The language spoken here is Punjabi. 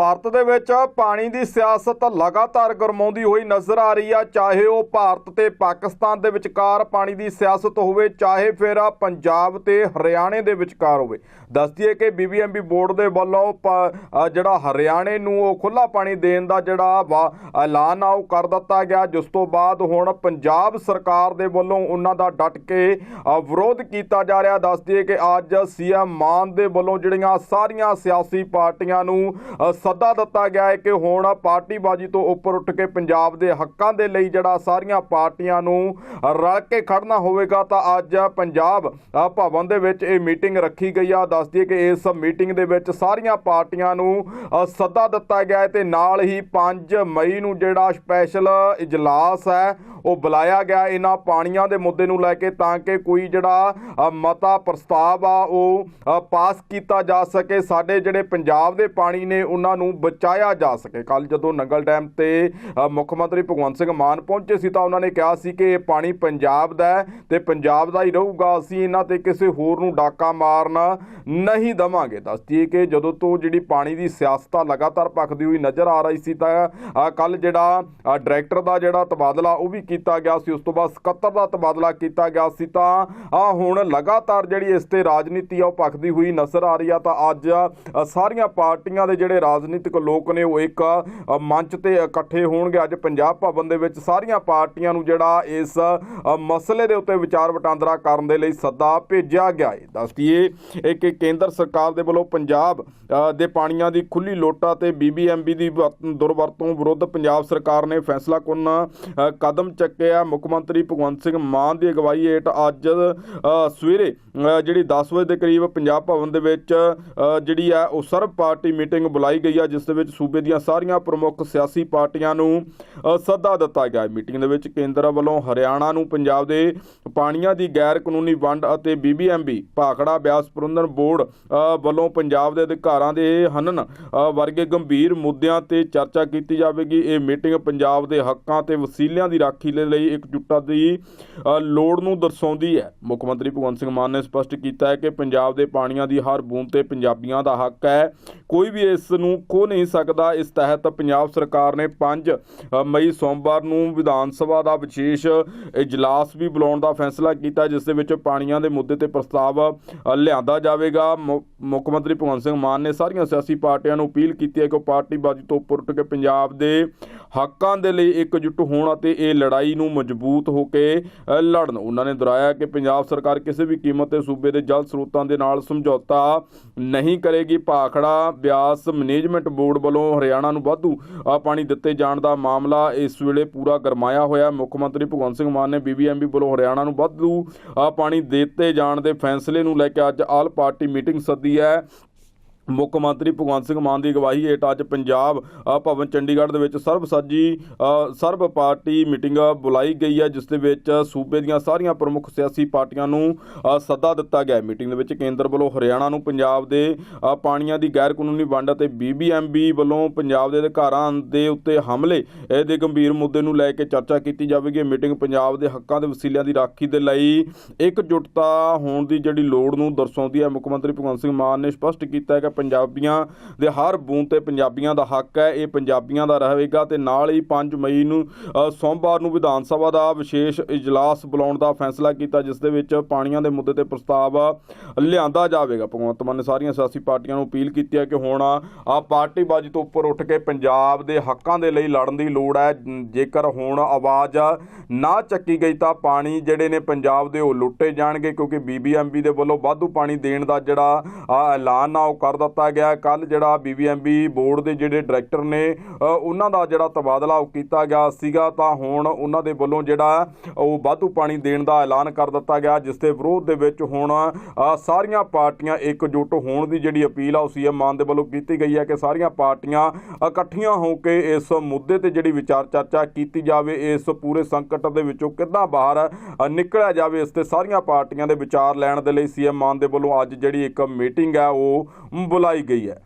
ਭਾਰਤ ਦੇ ਵਿੱਚ ਪਾਣੀ ਦੀ ਸਿਆਸਤ ਲਗਾਤਾਰ ਗਰਮਾਉਂਦੀ ਹੋਈ ਨਜ਼ਰ ਆ ਰਹੀ ਆ, ਚਾਹੇ ਉਹ ਭਾਰਤ ਤੇ ਪਾਕਿਸਤਾਨ ਦੇ ਵਿਚਕਾਰ ਪਾਣੀ ਦੀ ਸਿਆਸਤ ਹੋਵੇ, ਚਾਹੇ ਫਿਰ ਪੰਜਾਬ ਤੇ ਹਰਿਆਣੇ ਦੇ ਵਿਚਕਾਰ ਹੋਵੇ। ਦੱਸ ਦਈਏ ਕਿ ਬੀਬੀਐਮਬੀ ਬੋਰਡ ਦੇ ਵੱਲੋਂ ਪ- ਜਿਹੜਾ ਹਰਿਆਣੇ ਨੂੰ ਉਹ ਖੁੱਲਾ ਪਾਣੀ ਦੇਣ ਦਾ ਜਿਹੜਾ ਵਾ, ਐਲਾਨ ਆ, ਉਹ ਕਰ ਦਿੱਤਾ ਗਿਆ। ਜਿਸ ਤੋਂ ਬਾਅਦ ਹੁਣ ਪੰਜਾਬ ਸਰਕਾਰ ਦੇ ਵੱਲੋਂ ਉਹਨਾਂ ਦਾ ਡਟ ਕੇ ਵਿਰੋਧ ਕੀਤਾ ਜਾ ਰਿਹਾ। ਦੱਸ ਦਈਏ ਕਿ ਅੱਜ ਸੀਐਮ ਮਾਨ ਦੇ ਵੱਲੋਂ ਜਿਹੜੀਆਂ ਸਾਰੀਆਂ ਸਿਆਸੀ ਪਾਰਟੀਆਂ ਨੂੰ ਸੱਦਾ ਦਿੱਤਾ ਗਿਆ ਹੈ ਕਿ ਹੁਣ ਪਾਰਟੀਬਾਜ਼ੀ ਤੋਂ ਉੱਪਰ ਉੱਠ ਕੇ ਪੰਜਾਬ ਦੇ ਹੱਕਾਂ ਦੇ ਲਈ ਜਿਹੜਾ ਸਾਰੀਆਂ ਪਾਰਟੀਆਂ ਨੂੰ ਰਲ ਕੇ ਖੜਨਾ ਹੋਵੇਗਾ, ਤਾਂ ਅੱਜ ਪੰਜਾਬ ਭਵਨ ਦੇ ਵਿੱਚ ਇਹ ਮੀਟਿੰਗ ਰੱਖੀ ਗਈ ਆ। ਦੱਸ ਦਈਏ ਕਿ ਇਸ ਮੀਟਿੰਗ ਦੇ ਵਿੱਚ ਸਾਰੀਆਂ ਪਾਰਟੀਆਂ ਨੂੰ ਸੱਦਾ ਦਿੱਤਾ ਗਿਆ ਹੈ ਤੇ ਨਾਲ ਹੀ 5 ਮਈ ਨੂੰ ਜਿਹੜਾ ਸਪੈਸ਼ਲ ਇਜਲਾਸ ਹੈ ਉਹ ਬੁਲਾਇਆ ਗਿਆ ਇਹਨਾਂ ਪਾਣੀਆਂ ਦੇ ਮੁੱਦੇ ਨੂੰ ਲੈ ਕੇ ਤਾਂ ਕਿ ਕੋਈ ਜਿਹੜਾ ਮਤਾ ਪ੍ਰਸਤਾਵ ਆ, ਉਹ ਪਾਸ ਕੀਤਾ ਜਾ ਸਕੇ, ਸਾਡੇ ਜਿਹੜੇ ਪੰਜਾਬ ਦੇ ਪਾਣੀ ਨੇ ਉਹਨਾਂ ਨੂੰ ਬਚਾਇਆ ਜਾ ਸਕੇ। ਕੱਲ ਜਦੋਂ ਨੰਗਲ ਡੈਮ ਤੇ ਮੁੱਖ ਮੰਤਰੀ ਭਗਵੰਤ ਸਿੰਘ ਮਾਨ ਪਹੁੰਚੇ ਸੀ ਤਾਂ ਉਹਨਾਂ ਨੇ ਕਿਹਾ ਸੀ ਕਿ ਇਹ ਪਾਣੀ ਪੰਜਾਬ ਦਾ ਹੈ ਤੇ ਪੰਜਾਬ ਦਾ ਹੀ ਰਹੂਗਾ। ਅਸੀਂ ਇਹਨਾਂ ਤੇ ਕਿਸੇ ਹੋਰ ਨੂੰ ਡਾਕਾ ਮਾਰਨਾ ਨਹੀਂ ਦਵਾਂਗੇ। ਦੱਸਦੀਏ ਕਿ ਜਦੋਂ ਤੋਂ ਜਿਹੜੀ ਪਾਣੀ ਦੀ ਸਿਆਸਤ ਆ ਲਗਾਤਾਰ ਭਖਦੀ ਹੋਈ ਨਜ਼ਰ ਆ ਰਹੀ ਸੀ ਤਾਂ ਕੱਲ ਜਿਹੜਾ ਡਾਇਰੈਕਟਰ ਦਾ ਜਿਹੜਾ ਤਬਾਦਲਾ ਉਹ ਵੀ ਕੀਤਾ ਗਿਆ ਸੀ। ਉਸ ਤੋਂ ਬਾਅਦ ਸਕੱਤਰ ਦਾ ਤਬਾਦਲਾ ਕੀਤਾ ਗਿਆ ਸੀ ਤਾਂ ਆ ਹੁਣ ਲਗਾਤਾਰ ਜਿਹੜੀ ਇਸ ਤੇ ਰਾਜਨੀਤੀ ਆ ਉਹ ਭਖਦੀ ਹੋਈ ਨਜ਼ਰ ਆ ਰਹੀ ਆ ਤਾਂ ਅੱਜ ਸਾਰੀਆਂ ਪਾਰਟੀਆਂ ਦੇ ਜਿਹੜੇ ਰਾਜਨੀਤਿਕ ਲੋਕ ਨੇ ਉਹ ਇੱਕ ਮੰਚ ਤੇ ਇਕੱਠੇ ਹੋਣਗੇ। ਅੱਜ ਪੰਜਾਬ ਭਵਨ ਦੇ ਵਿੱਚ ਸਾਰੀਆਂ ਪਾਰਟੀਆਂ ਨੂੰ ਜਿਹੜਾ ਇਸ ਮਸਲੇ ਦੇ ਉੱਤੇ ਵਿਚਾਰ ਵਟਾਂਦਰਾ ਕਰਨ ਦੇ ਲਈ ਸੱਦਾ ਭੇਜਿਆ ਗਿਆ ਹੈ। ਦੱਸਦੀਏ ਇੱਕ ਇੱਕ ਕੇਂਦਰ ਸਰਕਾਰ ਦੇ ਵੱਲੋਂ ਪੰਜਾਬ ਦੇ ਪਾਣੀਆਂ ਦੀ ਖੁੱਲੀ ਲੋਟਾ ਤੇ ਬੀਬੀਐਮਬੀ ਦੀ ਵਰਤ- ਦੁਰਵਰਤੋਂ ਵਿਰੁੱਧ ਪੰਜਾਬ ਸਰਕਾਰ ਨੇ ਫੈਸਲਾ ਕੁੰਨ ਕਦਮ ਚੱਕਿਆ। ਮੁੱਖ ਮੰਤਰੀ ਭਗਵੰਤ ਸਿੰਘ ਮਾਨ ਦੀ ਅਗਵਾਈ ਹੇਠ ਅੱਜ ਸਵੇਰੇ ਜਿਹੜੀ 10 ਵਜੇ ਦੇ ਕਰੀਬ ਪੰਜਾਬ ਭਵਨ ਦੇ ਵਿੱਚ ਜਿਹੜੀ ਹੈ ਉਹ ਸਰਬ ਪਾਰਟੀ ਮੀਟਿੰਗ ਬੁਲਾਈ ਗਈ ਆ ਜਿਸ ਦੇ ਵਿੱਚ ਸੂਬੇ ਦੀਆਂ ਸਾਰੀਆਂ ਪ੍ਰਮੁੱਖ ਸਿਆਸੀ ਪਾਰਟੀਆਂ ਨੂੰ ਸੱਦਾ ਦਿੱਤਾ ਗਿਆ ਮੀਟਿੰਗ ਦੇ ਵਿੱਚ ਕੇਂਦਰ ਵੱਲੋਂ ਹਰਿਆਣਾ ਨੂੰ ਪੰਜਾਬ ਦੇ ਪਾਣੀਆਂ ਦੀ ਗੈਰ ਕਾਨੂੰਨੀ ਵੰਡ ਅਤੇ ਬੀਬੀਐਮਬੀ ਭਾਖੜਾ, ਬਿਆਸ ਪ੍ਰਬੰਧਨ ਬੋਰਡ ਅ, ਵੱਲੋਂ ਪੰਜਾਬ ਦੇ ਅਧਿਕਾਰਾਂ ਦੇ ਹਨਨ ਵਰਗੇ ਗੰਭੀਰ ਮੁੱਦਿਆਂ ਤੇ ਚਰਚਾ ਕੀਤੀ ਜਾਵੇਗੀ। ਇਹ ਮੀਟਿੰਗ ਪੰਜਾਬ ਦੇ ਹੱਕਾਂ ਤੇ ਵਸੀਲਿਆਂ ਦੀ ਰਾਖੀ ਦੇ ਲਈ ਇਕਜੁੱਟਤਾ ਦੀ ਲੋੜ ਨੂੰ ਦਰਸਾਉਂਦੀ ਹੈ। ਮੁੱਖ ਮੰਤਰੀ ਭਗਵੰਤ ਸਿੰਘ ਮਾਨ ਨੇ ਸਪਸ਼ਟ ਕੀਤਾ ਹੈ ਕਿ ਪੰਜਾਬ ਦੇ ਪਾਣੀਆਂ ਦੀ ਹਰ ਬੂੰਦ ਤੇ ਪੰਜਾਬੀਆਂ ਦਾ ਹੱਕ ਹੈ। ਕੋਈ ਵੀ ਇਸ ਨੂੰ ਖੋ ਨਹੀਂ ਸਕਦਾ। ਇਸ ਤਹਿਤ ਪੰਜਾਬ ਸਰਕਾਰ ਨੇ 5 ਮਈ ਸੋਮਵਾਰ ਨੂੰ ਵਿਧਾਨ ਸਭਾ ਦਾ ਵਿਸ਼ੇਸ਼ ਇਜਲਾਸ ਵੀ ਬੁਲਾਉਣ ਦਾ ਫੈਸਲਾ ਕੀਤਾ ਜਿਸ ਦੇ ਵਿੱਚ ਪਾਣੀਆਂ ਦੇ ਮੁੱਦੇ ਤੇ ਪ੍ਰਸਤਾਵ ਲਿਆਂਦਾ ਜਾਵੇ पड़ेगा ਮੁੱਖ ਮੰਤਰੀ ਭਗਵੰਤ ਸਿੰਘ ਮਾਨ ਨੇ ਸਾਰੀਆਂ ਸਿਆਸੀ ਪਾਰਟੀਆਂ ਨੂੰ ਅਪੀਲ ਕੀਤੀ ਹੈ ਕਿ ਉਹ ਪਾਰਟੀਬਾਜ਼ੀ ਤੋਂ ਉੱਪਰ ਉੱਠ ਕੇ ਪੰਜਾਬ ਦੇ ਹੱਕਾਂ ਦੇ ਲਈ ਇਕਜੁੱਟ ਹੋਣ ਅਤੇ ਇਹ ਲੜਾਈ ਨੂੰ ਮਜ਼ਬੂਤ ਹੋ ਕੇ ਲੜਨ। ਉਹਨਾਂ ਨੇ ਦੁਹਰਾਇਆ ਕਿ ਪੰਜਾਬ ਸਰਕਾਰ ਕਿਸੇ ਵੀ ਕੀਮਤ ਤੇ ਸੂਬੇ ਦੇ ਜਲ ਸਰੋਤਾਂ ਦੇ ਨਾਲ ਸਮਝੌਤਾ ਨਹੀਂ ਕਰੇਗੀ। ਭਾਖੜਾ ਬਿਆਸ ਮੈਨੇਜਮੈਂਟ ਬੋਰਡ ਵੱਲੋਂ ਹਰਿਆਣਾ ਨੂੰ ਵਾਧੂ ਪਾਣੀ ਦਿੱਤੇ ਜਾਣ ਦਾ ਮਾਮਲਾ ਇਸ ਵੇਲੇ ਪੂਰਾ ਗਰਮਾਇਆ ਹੋਇਆ। ਮੁੱਖ ਮੰਤਰੀ ਭਗਵੰਤ ਸਿੰਘ ਮਾਨ ਨੇ ਬੀਬੀਐਮਬੀ ਵੱਲੋਂ ਹਰਿਆਣਾ ਨੂੰ ਵਾਧੂ ਪਾਣੀ ਦਿੱਤੇ ਜਾਣ ਦੇ ਫੈਸਲੇ ਨੂੰ ਲੈ ਕੇ ਅੱਜ ਆਲ ਪਾਰਟੀ ਮੀਟਿੰਗ ਸੱਦੀ ਹੈ ਮੁੱਖ ਮੰਤਰੀ ਭਗਵੰਤ ਸਿੰਘ ਮਾਨ ਦੀ ਅਗਵਾਈ ਹੇਠ ਅੱਜ ਪੰਜਾਬ ਭਵਨ ਚੰਡੀਗੜ੍ਹ ਦੇ ਵਿੱਚ ਸਰਬਸਾਜੀ ਅ, ਸਰਬ ਪਾਰਟੀ ਮੀਟਿੰਗ ਬੁਲਾਈ ਗਈ ਹੈ ਜਿਸ ਦੇ ਵਿੱਚ ਸੂਬੇ ਦੀਆਂ ਸਾਰੀਆਂ ਪ੍ਰਮੁੱਖ ਸਿਆਸੀ ਪਾਰਟੀਆਂ ਨੂੰ ਸੱਦਾ ਦਿੱਤਾ ਗਿਆ ਮੀਟਿੰਗ ਦੇ ਵਿੱਚ ਕੇਂਦਰ ਵੱਲੋਂ ਹਰਿਆਣਾ ਨੂੰ ਪੰਜਾਬ ਦੇ ਪਾਣੀਆਂ ਦੀ ਗੈਰ ਕਾਨੂੰਨੀ ਵੰਡ ਅਤੇ ਬੀਬੀਐਮਬੀ ਵੱਲੋਂ ਪੰਜਾਬ ਦੇ ਅਧਿਕਾਰਾਂ ਦੇ ਉੱਤੇ ਹਮਲੇ ਦੇ ਗੰਭੀਰ ਮੁੱਦੇ ਨੂੰ ਲੈ ਕੇ ਚਰਚਾ ਕੀਤੀ ਜਾਵੇਗੀ। ਮੀਟਿੰਗ ਪੰਜਾਬ ਦੇ ਹੱਕਾਂ ਦੇ ਵਸੀਲਿਆਂ ਦੀ ਰਾਖੀ ਦੇ ਲਈ ਇਕਜੁੱਟਤਾ ਹੋਣ ਦੀ ਜਿਹੜੀ ਲੋੜ ਨੂੰ ਦਰਸਾਉਂਦੀ ਹੈ ਮੁੱਖ ਮੰਤਰੀ ਭਗਵੰਤ ਸਿੰਘ ਮਾਨ ਨੇ ਸਪਸ਼ਟ ਕੀਤਾ ਹੈ ਕਿ ਪੰਜਾਬੀਆਂ ਦੇ ਹਰ ਬੂੰਦ ਤੇ ਪੰਜਾਬੀਆਂ ਦਾ ਹੱਕ ਹੈ, ਇਹ ਪੰਜਾਬੀਆਂ ਦਾ ਰਹੇਗਾ ਤੇ ਨਾਲ ਹੀ 5 ਮਈ ਨੂੰ ਸੋਮਵਾਰ ਨੂੰ ਵਿਧਾਨ ਸਭਾ ਦਾ ਵਿਸ਼ੇਸ਼ ਇਜਲਾਸ ਬੁਲਾਉਣ ਦਾ ਫੈਸਲਾ ਕੀਤਾ, ਜਿਸ ਦੇ ਵਿੱਚ ਪਾਣੀਆਂ ਦੇ ਮੁੱਦੇ ਤੇ ਪ੍ਰਸਤਾਵ ਲਿਆਂਦਾ ਜਾਵੇਗਾ। ਭਗਵੰਤ ਮਾਨ ਨੇ ਸਾਰੀਆਂ ਸਿਆਸੀ ਪਾਰਟੀਆਂ ਨੂੰ ਅਪੀਲ ਕੀਤੀ ਹੈ ਕਿ ਹੁਣ ਆ ਪਾਰਟੀਬਾਜ਼ੀ ਤੋਂ ਉੱਪਰ ਉੱਠ ਕੇ ਪੰਜਾਬ ਦੇ ਹੱਕਾਂ ਦੇ ਲਈ ਲੜਨ ਦੀ ਲੋੜ ਹੈ। ਜੇਕਰ ਹੁਣ ਆਵਾਜ਼ ਨਾ ਚੱਕੀ ਗਈ ਤਾਂ ਪਾਣੀ ਜਿਹੜੇ ਨੇ ਪੰਜਾਬ ਦੇ ਉਹ ਲੁੱਟੇ ਜਾਣਗੇ, ਕਿਉਂਕਿ ਬੀਬੀਐਮਬੀ ਦੇ ਵੱਲੋਂ ਵਾਧੂ ਪਾਣੀ ਦੇਣ ਦਾ ਜਿਹੜਾ ਐਲਾਨ ਆ, ਉਹ ਕਰਦਾ ਦਿੱਤਾ ਗਿਆ। ਕੱਲ ਜਿਹੜਾ ਬੀਬੀਐਮਬੀ ਬੋਰਡ ਦੇ ਜਿਹੜੇ ਡਾਇਰੈਕਟਰ ਨੇ ਉਹਨਾਂ ਦਾ ਜਿਹੜਾ ਤਬਾਦਲਾ ਉਹ ਕੀਤਾ ਗਿਆ ਸੀਗਾ, ਤਾਂ ਹੁਣ ਉਹਨਾਂ ਦੇ ਵੱਲੋਂ ਜਿਹੜਾ ਉਹ ਵਾਧੂ ਪਾਣੀ ਦੇਣ ਦਾ ਐਲਾਨ ਕਰ ਦਿੱਤਾ ਗਿਆ, ਜਿਸ ਦੇ ਵਿਰੋਧ ਦੇ ਵਿੱਚ ਹੁਣ ਸਾਰੀਆਂ ਪਾਰਟੀਆਂ ਇਕਜੁੱਟ ਹੋਣ ਦੀ ਜਿਹੜੀ ਅਪੀਲ ਆ, ਉਹ ਸੀਐਮ ਮਾਨ ਦੇ ਵੱਲੋਂ ਕੀਤੀ ਗਈ ਹੈ ਕਿ ਸਾਰੀਆਂ ਪਾਰਟੀਆਂ ਇਕੱਠੀਆਂ ਹੋ ਕੇ ਇਸ ਮੁੱਦੇ ਤੇ ਜਿਹੜੀ ਵਿਚਾਰ ਚਰਚਾ ਕੀਤੀ ਜਾਵੇ, ਇਸ ਪੂਰੇ ਸੰਕਟ ਦੇ ਵਿੱਚੋਂ ਕਿੱਦਾਂ ਬਾਹਰ ਨਿਕਲਿਆ ਜਾਵੇ, ਇਸ ਤੇ ਸਾਰੀਆਂ ਪਾਰਟੀਆਂ ਦੇ ਵਿਚਾਰ ਲੈਣ ਦੇ ਲਈ ਸੀਐਮ ਮਾਨ ਦੇ ਵੱਲੋਂ ਅੱਜ ਜਿਹੜੀ ਇੱਕ ਮੀਟਿੰਗ ਹੈ, ਉਹ ਬੁਲਾਈ ਗਈ ਹੈ।